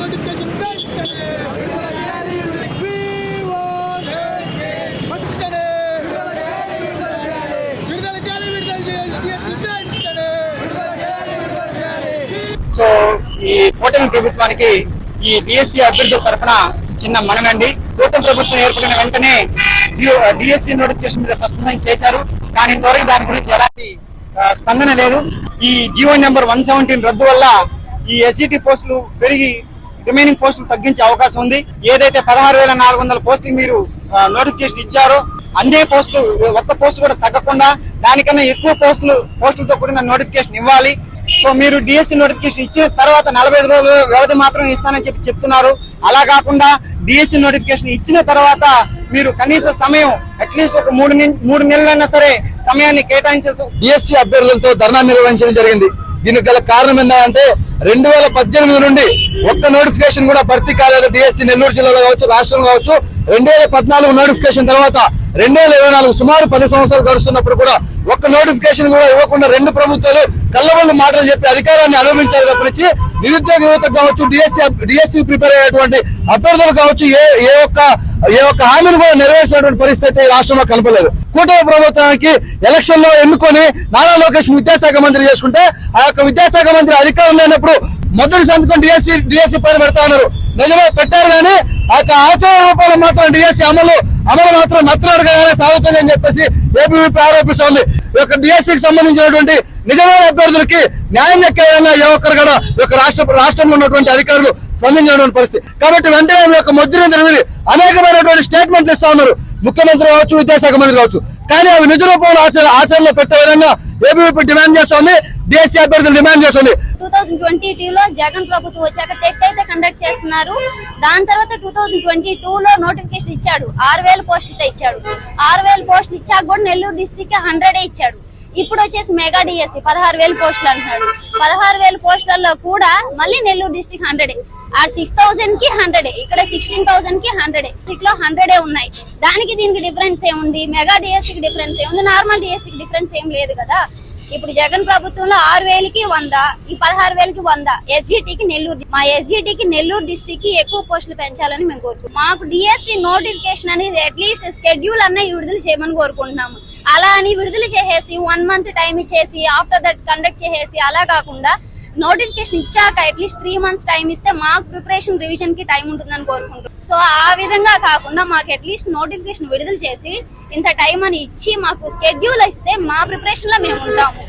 వెంటనే. సో ఈ కూటమి ప్రభుత్వానికి ఈ డిఎస్సి అభ్యర్థుల తరఫున చిన్న మనమండి. కూటమి ప్రభుత్వం ఏర్పడిన వెంటనే డిఎస్సి నోటిఫికేషన్ మీద ఫస్ట్ సైన్ చేశారు. కానీ ఇంతవరకు దాని గురించి ఎలాంటి స్పందన లేదు. ఈ జీవో నెంబర్ వన్ సెవెంటీన్ రద్దు వల్ల ఈ ఎస్ఈటి పోస్టులు పెరిగి రిమైనింగ్ పోస్టులు తగ్గించే అవకాశం ఉంది. ఏదైతే పదహారు వేల నాలుగు వందల పోస్టులు మీరు నోటిఫికేషన్ ఇచ్చారో అందే పోస్టులు ఒక్క పోస్ట్ కూడా తగ్గకుండా దానికన్నా ఎక్కువ పోస్టులు పోస్టులతో కూడిన నోటిఫికేషన్ ఇవ్వాలి. సో మీరు డిఎస్సి నోటిఫికేషన్ ఇచ్చిన తర్వాత నలభై ఐదు రోజుల వ్యవధి మాత్రం ఇస్తానని చెప్పి చెప్తున్నారు. అలా కాకుండా డిఎస్సి నోటిఫికేషన్ ఇచ్చిన తర్వాత మీరు కనీస సమయం అట్లీస్ట్ ఒక మూడు మూడు నెలలైనా సరే సమయాన్ని కేటాయించాల్సి డిఎస్సి అభ్యర్థులతో ధర్నా నిర్వహించడం జరిగింది. దీనికి గల కారణం ఏంటంటే రెండు వేల పద్దెనిమిది నుండి ఒక్క నోటిఫికేషన్ కూడా భర్తీ కాలేదు. డిఎస్సి నెల్లూరు జిల్లాలో కావచ్చు రాష్ట్రంలో కావచ్చు. రెండు వేల పద్నాలుగు నోటిఫికేషన్ తర్వాత రెండు వేల ఇరవై నాలుగు సుమారు పది సంవత్సరాలు గడుస్తున్నప్పుడు కూడా ఒక్క నోటిఫికేషన్ కూడా ఇవ్వకుండా రెండు ప్రభుత్వాలు కళ్ళబళ్ళు మాటలు చెప్పి అధికారాన్ని అనుభవించారు తప్పించి నిరుద్యోగ యువత కావచ్చు డిఎస్సి డిఎస్సి ప్రిపేర్ అయ్యేటువంటి అభ్యర్థులు కావచ్చు ఏ ఏ ఒక్క ఏ ఒక్క హామీని కూడా నెరవేర్చినటువంటి పరిస్థితి రాష్ట్రంలో కనపలేదు కూటమి ప్రభుత్వానికి ఎలక్షన్లో ఎన్నుకొని నారా లోకేష్ విద్యాశాఖ మంత్రి చేసుకుంటే ఆ యొక్క విద్యాశాఖ మంత్రి అధికారం లేనప్పుడు మొదటి సంతకం డిఎస్సి డిఎస్సి పైన పెడతా ఉన్నారు. నిజమే పెట్టారు కానీ ఆ యొక్క ఆచార రూపంలో మాత్రం డిఎస్సి అమలు అమలు మాత్రం నత్తనడగానే సాగుతుంది అని చెప్పేసి ఏపీ ఆరోపిస్తోంది. ఈ యొక్క డిఎస్సికి సంబంధించినటువంటి నిజమైన అభ్యర్థులకి న్యాయం దక్కేదన్నా ఏ ఒక్కరు కూడా ఈ యొక్క రాష్ట్ర రాష్ట్రంలో ఉన్నటువంటి అధికారులు స్పందించినటువంటి పరిస్థితి. కాబట్టి వెంటనే యొక్క ముద్రను తెలివి అనేకమైనటువంటి స్టేట్మెంట్లు ఇస్తా ఉన్నారు. ముఖ్యమంత్రి కావచ్చు విద్యాశాఖ మంత్రి కావచ్చు. కానీ అవి నిజ రూపంలో ఆచరణ ఆచరణలో పెట్టే విధంగా ఏబీవీపీ డిమాండ్ చేస్తోంది. డిఎస్సీ అభ్యర్థులు డిమాండ్ చేస్తుంది. థౌసండ్ ట్వంటీ లో జగన్ ప్రభుత్వం వచ్చాక టెట్ అయితే కండక్ట్ చేస్తున్నారు. దాని తర్వాత టూ థౌసండ్ ట్వంటీ లో నోటిఫికేషన్ ఇచ్చాడు. ఆరు వేల పోస్టులతో ఇచ్చాడు. ఆరు వేల పోస్టులు ఇచ్చాక కూడా నెల్లూరు డిస్టిక్ హండ్రెడ్ ఇచ్చాడు. ఇప్పుడు వచ్చేసి మెగా డిఎస్సి పదహారు వేల పోస్టులు అంటున్నాడు. పదహారు వేల పోస్టులలో కూడా మళ్ళీ నెల్లూరు డిస్టిక్ హండ్రెడ్ ఆ సిక్స్ థౌసండ్కి హండ్రెడ్ ఇక్కడ సిక్స్టీన్ థౌసండ్కి హండ్రెడ్ డిస్టిక్లో హండ్రెడ్ ఉన్నాయి. దానికి దీనికి డిఫరెన్స్ ఏముంది? మెగా డిఎస్సికి డిఫరెన్స్ ఏముంది? నార్మల్ డిఎస్సికి డిఫరెన్స్ ఏం లేదు కదా. ఇప్పుడు జగన్ ప్రభుత్వంలో ఆరు వేలకి వంద ఈ పదహారు వేలకి వంద. ఎస్జిటికి నెల్లూరు మా ఎస్జిటికి నెల్లూరు డిస్టిక్కి ఎక్కువ పోస్టులు పెంచాలని మేము కోరుకుంటున్నాం. మాకు డిఎస్సి నోటిఫికేషన్ అనేది అట్లీస్ట్ షెడ్యూల్ అన్న విడుదల చేయమని కోరుకుంటున్నాము. అలా అని విడుదల చేసేసి వన్ మంత్ టైం ఇచ్చేసి ఆఫ్టర్ దట్ కండక్ట్ చేసేసి అలా కాకుండా నోటిఫికేషన్ ఇచ్చాక అట్లీస్ట్ త్రీ మంత్స్ టైం ఇస్తే మాకు ప్రిపరేషన్ రివిజన్కి టైం ఉంటుందని కోరుకుంటున్నాం. సో ఆ విధంగా కాకుండా మాకు అట్లీస్ట్ నోటిఫికేషన్ విడుదల చేసి ఇంత టైం అని ఇచ్చి మాకు షెడ్యూల్ ఇస్తే మా ప్రిపరేషన్లో మేము ఉంటాము.